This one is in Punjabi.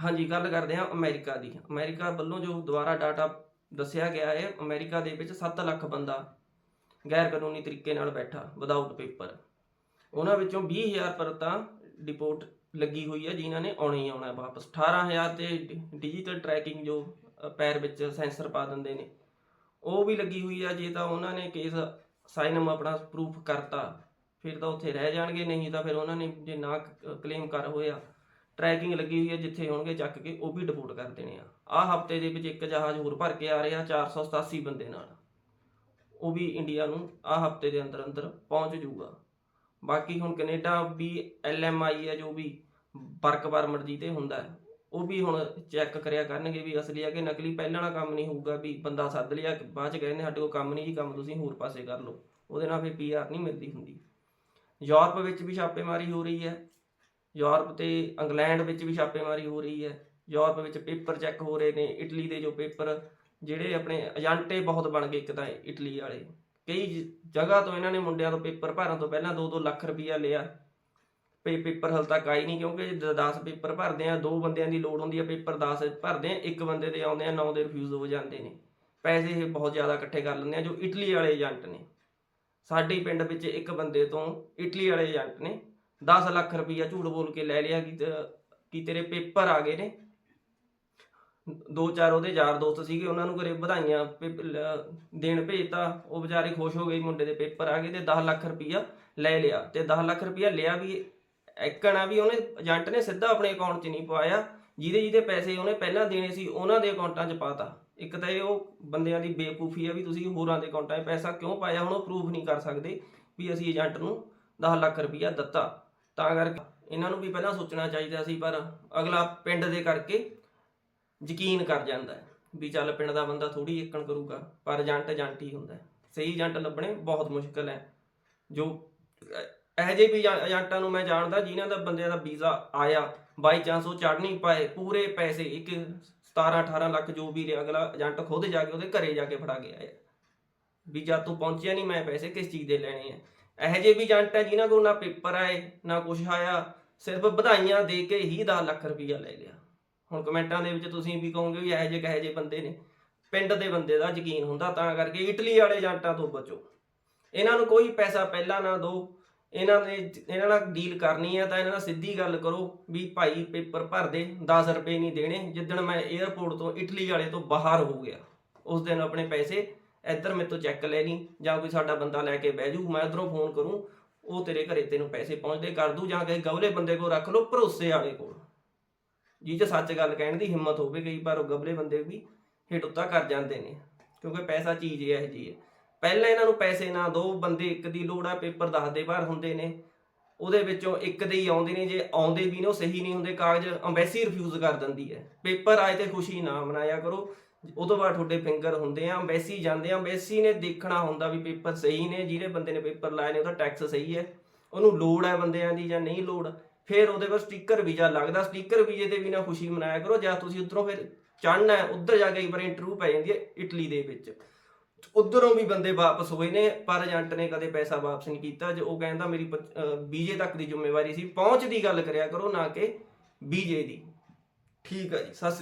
ਹਾਂਜੀ, ਗੱਲ ਕਰਦੇ ਹਾਂ ਅਮਰੀਕਾ ਦੀ। ਅਮਰੀਕਾ ਵੱਲੋਂ ਜੋ ਦੁਬਾਰਾ ਡਾਟਾ ਦੱਸਿਆ ਗਿਆ ਹੈ, ਅਮਰੀਕਾ ਦੇ ਵਿੱਚ 7 ਲੱਖ ਬੰਦਾ ਗੈਰ ਕਾਨੂੰਨੀ ਤਰੀਕੇ ਨਾਲ ਬੈਠਾ ਵਿਦਆਊਟ ਪੇਪਰ ਉਹਨਾਂ ਵਿੱਚੋਂ 20000 ਪਰ ਤਾਂ ਡਿਪੋਰਟ ਲੱਗੀ ਹੋਈ ਹੈ, ਜਿਨ੍ਹਾਂ ਨੇ ਆਉਣਾ ਹੀ ਆਉਣਾ ਹੈ ਵਾਪਸ। 18000 ਤੇ ਡਿਜੀਟਲ ਟਰੈਕਿੰਗ ਜੋ ਪੈਰ ਵਿੱਚ ਸੈਂਸਰ ਪਾ ਦਿੰਦੇ ਨੇ, ਉਹ ਵੀ ਲੱਗੀ ਹੋਈ ਆ। ਜੇ ਤਾਂ ਉਹਨਾਂ ਨੇ ਕੇਸ ਸਾਈਨਮ ਆਪਣਾ ਪ੍ਰੂਫ ਕਰਤਾ, ਫਿਰ ਤਾਂ ਉੱਥੇ ਰਹਿ ਜਾਣਗੇ, ਨਹੀਂ ਤਾਂ ਫਿਰ ਉਹਨਾਂ ਨੇ ਜੇ ਨਾ ਕਲੇਮ ਕਰ ਹੋਇਆ ਟਰੈਕਿੰਗ ਲੱਗੀ ਹੋਈ ਹੈ ਜਿੱਥੇ ਹੋਣਗੇ ਚੱਕ ਕੇ, ਉਹ ਵੀ ਡਿਪੋਰਟ ਕਰ ਦੇਣੇ ਆ। ਆਹ ਹਫ਼ਤੇ ਦੇ ਵਿੱਚ ਇੱਕ ਜਹਾਜ਼ ਹੋਰ ਭਰ ਕੇ ਆ ਰਿਹਾ 487 ਬੰਦੇ ਨਾਲ। ਉਹ ਵੀ ਇੰਡੀਆ ਨੂੰ ਆਹ ਹਫ਼ਤੇ ਦੇ ਅੰਦਰ ਅੰਦਰ ਪਹੁੰਚ ਜਾਊਗਾ। ਬਾਕੀ ਹੁਣ ਕੈਨੇਡਾ ਵੀ ਐਲਐਮਆਈ ਹੈ, ਜੋ ਵੀ ਵਰਕ ਪਰਮਿਟ ਜੀ ਤੇ ਹੁੰਦਾ ਹੈ, ਉਹ ਵੀ ਹੁਣ ਚੈੱਕ ਕਰਿਆ ਕਰਨਗੇ ਵੀ ਅਸਲੀ ਆ ਕਿ ਨਕਲੀ। ਪਹਿਲਾਂ ਵਾਲਾ ਕੰਮ ਨਹੀਂ ਹੋਊਗਾ ਵੀ ਬੰਦਾ ਸੱਦ ਲਿਆ, ਬਾਅਦ ਚ ਕਹਿੰਦੇ ਸਾਡੇ ਕੋਲ ਕੰਮ ਨਹੀਂ ਜੀ, ਕੰਮ ਤੁਸੀਂ ਹੋਰ ਪਾਸੇ ਕਰ ਲਓ। ਉਹਦੇ ਨਾਲ ਫਿਰ ਪੀਆਰ ਨਹੀਂ ਮਿਲਦੀ ਹੁੰਦੀ। ਯੂਰਪ ਵਿੱਚ ਵੀ ਛਾਪੇਮਾਰੀ ਹੋ ਰਹੀ ਹੈ। ਯੂਰਪ ਤੇ ਇੰਗਲੈਂਡ ਵਿੱਚ ਵੀ ਛਾਪੇਮਾਰੀ ਹੋ ਰਹੀ ਹੈ। ਯੂਰਪ ਵਿੱਚ ਪੇਪਰ ਚੈੱਕ ਹੋ ਰਹੇ ਨੇ। ਇਟਲੀ ਦੇ ਜੋ ਪੇਪਰ, ਜਿਹੜੇ ਆਪਣੇ ਏਜੰਟੇ ਬਹੁਤ ਬਣ ਗਏ ਇੱਕ ਤਾਂ ਇਟਲੀ ਵਾਲੇ। ਕਈ ਜ- ਜਗ੍ਹਾ ਤੋਂ ਇਹਨਾਂ ਨੇ ਮੁੰਡਿਆਂ ਤੋਂ ਪੇਪਰ ਭਰਨ ਤੋਂ ਪਹਿਲਾਂ 2-2 ਲੱਖ ਰੁਪਈਆ ਲਿਆ। ਪੇ, ਪੇਪਰ ਹਲ ਤੱਕ ਆਈ ਨਹੀਂ ਕਿਉਂਕਿ 10 ਪੇਪਰ ਭਰਦੇ ਆ, ਦੋ ਬੰਦਿਆਂ ਦੀ ਲੋੜ ਹੁੰਦੀ ਹੈ ਪੇਪਰ 10 ਭਰਦੇ ਆ, ਇੱਕ ਬੰਦੇ ਦੇ ਆਉਂਦੇ ਆ, ਨੌ ਦੇ ਰਿਫਿਊਜ਼ ਹੋ ਜਾਂਦੇ ਨੇ। ਪੈਸੇ ਇਹ ਬਹੁਤ ਜ਼ਿਆਦਾ ਇਕੱਠੇ ਕਰ ਲੈਂਦੇ ਆ, ਜੋ ਇਟਲੀ ਵਾਲੇ ਏਜੰਟ ਨੇ। ਸਾਡੇ ਪਿੰਡ ਵਿੱਚ ਇੱਕ ਬੰਦੇ ਤੋਂ ਇਟਲੀ ਵਾਲੇ ਏਜੰਟ ਨੇ। 10 ਲੱਖ ਰੁਪਈਆ ਝੂਠ ਬੋਲ ਕੇ ਲੈ ਲਿਆ ਕਿ ਕਿ ਤੇਰੇ ਪੇਪਰ ਆ ਗਏ ਨੇ। ਦੋ ਚਾਰ ਉਹਦੇ ਯਾਰ ਦੋਸਤ ਸੀਗੇ, ਉਹਨਾਂ ਨੂੰ ਘਰੇ ਵਧਾਈਆਂ ਪੇਪ- ਲ- ਦੇਣ ਭੇਜਤਾ। ਉਹ ਵਿਚਾਰੇ ਖੁਸ਼ ਹੋ ਗਏ ਮੁੰਡੇ ਦੇ ਪੇਪਰ ਆ ਗਏ ਤੇ 10 ਲੱਖ ਰੁਪਈਆ ਲੈ ਲਿਆ। ਤੇ 10 ਲੱਖ ਰੁਪਈਆ ਲਿਆ ਵੀ ਐਕਣਾ ਵੀ ਉਹਨੇ ਏਜੰਟ ਨੇ ਸਿੱਧਾ ਆਪਣੇ ਅਕਾਊਂਟ 'ਚ ਨਹੀਂ ਪਵਾਇਆ। ਜਿਹਦੇ ਜਿਹਦੇ ਪੈਸੇ ਉਹਨੇ ਪਹਿਲਾਂ ਦੇਣੇ ਸੀ, ਉਹਨਾਂ ਦੇ ਅਕਾਊਂਟਾਂ 'ਚ ਪਾਤਾ। ਇੱਕ ਤਾਂ ਇਹ ਉਹ ਬੰਦਿਆਂ ਦੀ ਬੇਵਕੂਫੀ ਆ ਵੀ ਤੁਸੀਂ ਹੋਰਾਂ ਦੇ ਅਕਾਊਂਟਾਂ 'ਚ ਪੈਸਾ ਕਿਉਂ ਪਾਇਆ? ਹੁਣ ਉਹ ਪ੍ਰੂਫ ਨਹੀਂ ਕਰ ਸਕਦੇ ਵੀ ਅਸੀਂ ਏਜੰਟ ਨੂੰ 10 ਲੱਖ ਰੁਪਈਆ ਦਿੱਤਾ। ਤਾਂ ਕਰਕੇ ਇਹਨਾਂ ਨੂੰ ਵੀ ਪਹਿਲਾਂ ਸੋਚਣਾ ਚਾਹੀਦਾ ਸੀ, ਪਰ ਅਗਲਾ ਪਿੰਡ ਦੇ ਕਰਕੇ ਯਕੀਨ ਕਰ ਜਾਂਦਾ ਹੈ ਵੀ ਚੱਲ ਪਿੰਡ ਦਾ ਬੰਦਾ ਥੋੜੀ ਏਕਣ ਕਰੂਗਾ, ਪਰ ਏਜੰਟ ਏਜੰਟ ਹੀ ਹੁੰਦਾ ਸਹੀ ਏਜੰਟ ਲੱਭਣੇ ਬਹੁਤ ਮੁਸ਼ਕਲ ਹੈ। ਜੋ ਇਹੋ ਜਿਹੇ ਵੀ ਏਜੰਟਾਂ ਨੂੰ ਮੈਂ ਜਾਣਦਾ ਜਿਨ੍ਹਾਂ ਦਾ ਬੰਦਿਆਂ ਦਾ ਵੀਜ਼ਾ ਆਇਆ, ਬਾਈ ਚਾਂਸ ਉਹ ਚੜ ਨਹੀਂ ਪਾਏ, ਪੂਰੇ ਪੈਸੇ ਇੱਕ 17 18 ਲੱਖ ਜੋ ਵੀ ਅਗਲਾ ਏਜੰਟ ਖੁਦ ਜਾ ਕੇ ਉਹਦੇ ਘਰੇ ਜਾ ਕੇ ਫੜਾ ਗਿਆ ਹੈ ਵੀ ਜਦ ਤੂੰ ਪਹੁੰਚਿਆ ਨਹੀਂ, ਮੈਂ ਪੈਸੇ ਕਿਸ ਚੀਜ਼ ਦੇ ਲੈਣੇ ਆ? ਇਹੋ ਜਿਹੇ ਵੀ ਏਜੰਟ ਹੈ ਜਿਨ੍ਹਾਂ ਕੋਲ ਨਾ ਪੇਪਰ ਆਏ, ਨਾ ਕੁਝ ਆਇਆ, ਸਿਰਫ ਵਧਾਈਆਂ ਦੇ ਕੇ ਹੀ 10 ਲੱਖ ਰੁਪਈਆ ਲੈ ਲਿਆ। ਹੁਣ ਕਮੈਂਟਾਂ ਦੇ ਵਿੱਚ ਤੁਸੀਂ ਵੀ ਕਹੋਗੇ ਵੀ ਇਹੋ ਜਿਹੇ ਕਹੇ ਜਿਹੇ ਬੰਦੇ ਨੇ। ਪਿੰਡ ਦੇ ਬੰਦੇ ਦਾ ਯਕੀਨ ਹੁੰਦਾ ਤਾਂ ਕਰਕੇ ਇਟਲੀ ਵਾਲੇ ਏਜੰਟਾਂ ਤੋਂ ਬਚੋ। ਇਹਨਾਂ ਨੂੰ ਕੋਈ ਪੈਸਾ ਪਹਿਲਾਂ ਨਾ ਦਿਓ। ਇਹਨਾਂ ਨੇ ਇਹਨਾਂ ਨਾਲ ਡੀਲ ਕਰਨੀ ਹੈ ਤਾਂ ਇਹਨਾਂ ਨਾਲ ਸਿੱਧੀ ਗੱਲ ਕਰੋ ਵੀ ਭਾਈ ਪੇਪਰ ਭਰ ਦੇ 10 ਰੁਪਏ ਨਹੀਂ ਦੇਣੇ। ਜਿੱਦਣ ਮੈਂ 에ਅਰਪੋਰਟ ਤੋਂ ਇਟਲੀ ਵਾਲੇ ਤੋਂ ਬਾਹਰ ਹੋ ਗਿਆ, ਉਸ ਦਿਨ ਆਪਣੇ ਪੈਸੇ ਇੱਧਰ ਮੇਰੇ ਤੋਂ ਚੈੱਕ ਲੈ ਲਈ ਜਾਂ ਕੋਈ ਸਾਡਾ ਬੰਦਾ ਲੈ ਕੇ ਬਹਿ ਜੂ, ਮੈਂ ਉਧਰੋਂ ਫੋਨ ਕਰੂੰ, ਉਹ ਤੇਰੇ ਘਰੇ ਤੈਨੂੰ ਪੈਸੇ ਪਹੁੰਚਦੇ ਕਰ ਦੂ ਜਾਂ ਕਿਸੇ ਗਵਲੇ ਬੰਦੇ ਕੋਲ ਰੱਖ ਲਓ, ਭਰੋਸੇ ਵਾਲੇ ਕੋਲ। ਜੀ ਜੇ ਸੱਚ ਗੱਲ ਕਹਿਣ ਦੀ ਹਿੰਮਤ ਹੋਵੇ ਕਈ ਵਾਰ, ਉਹ ਗਵਲੇ ਬੰਦੇ ਵੀ ਹਿੱਟ ਉੱਤਾ ਕਰ ਜਾਂਦੇ ਨੇ, ਕਿਉਂਕਿ ਪੈਸਾ ਚੀਜ਼ ਇਹ ਜੀ ਹੈ। ਪਹਿਲਾਂ ਇਹਨਾਂ ਨੂੰ ਪੈਸੇ ਨਾ ਦੋ, ਬੰਦੇ ਇੱਕ ਦੀ ਲੋੜ ਆ, ਪੇਪਰ ਦੱਸਦੇ ਬਾਹਰ ਹੁੰਦੇ ਨੇ, ਉਹਦੇ ਵਿੱਚੋਂ ਇੱਕ ਦੇ ਹੀ ਆਉਂਦੇ ਨੇ, ਜੇ ਆਉਂਦੇ ਵੀ ਨੇ, ਉਹ ਸਹੀ ਨਹੀਂ ਹੁੰਦੇ, ਕਾਗਜ਼ ਅੰਬੈਸੀ ਰਿਫਿਊਜ਼ ਕਰ ਦਿੰਦੀ ਹੈ। ਪੇਪਰ ਆਏ ਤੇ ਖੁਸ਼ੀ ਨਾ ਮਨਾਇਆ ਕਰੋ ਉਹ ਤੋਂ ਬਾਅਦ ਤੁਹਾਡੇ ਫਿੰਗਰ ਹੁੰਦੇ ਆ ਅੰਬੈਸੀ ਜਾਂਦੇ ਆ ਅੰਬੈਸੀ ਨੇ ਦੇਖਣਾ ਹੁੰਦਾ ਵੀ ਪੇਪਰ ਸਹੀ ਨੇ, ਜਿਹੜੇ ਬੰਦੇ ਨੇ ਪੇਪਰ ਲਾਏ ਨੇ, ਉਹਦਾ ਟੈਕਸ ਸਹੀ ਹੈ। ਉਹਨੂੰ ਲੋੜ ਹੈ ਬੰਦਿਆਂ ਦੀ ਜਾਂ ਨਹੀਂ ਲੋੜ, ਫਿਰ ਉਹਦੇ ਪਰ ਸਟicker ਵੀਜ਼ਾ ਲੱਗਦਾ ਸਟicker ਵੀਜ਼ੇ ਤੇ ਵੀ ਨਾ ਖੁਸ਼ੀ ਮਨਾਇਆ ਕਰੋ, ਜਾਂ ਤੁਸੀਂ ਉਧਰੋਂ ਫਿਰ ਚੜਨਾ ਹੈ, ਉੱਧਰ ਜਾ ਕੇ ਇੱਕ ਵਾਰ ਇੰਟਰਵਿਊ ਪੈ ਜਾਂਦੀ ਹੈ ਇਟਲੀ ਦੇ ਵਿੱਚ। ਉਧਰੋਂ ਵੀ ਬੰਦੇ ਵਾਪਸ ਹੋਏ ਨੇ, ਪਰ ਏਜੰਟ ਨੇ ਕਦੇ ਪੈਸਾ ਵਾਪਸ ਨਹੀਂ ਕੀਤਾ, ਜੇ ਉਹ ਕਹਿੰਦਾ ਮੇਰੀ ਵੀਜ਼ੇ ਤੱਕ ਦੀ ਜ਼ਿੰਮੇਵਾਰੀ ਸੀ, ਪਹੁੰਚ ਦੀ ਗੱਲ ਕਰਿਆ ਕਰੋ ਨਾ ਕਿ ਵੀਜ਼ੇ ਦੀ। ਠੀਕ ਹੈ ਜੀ, ਸਤਿ ਸ੍ਰੀ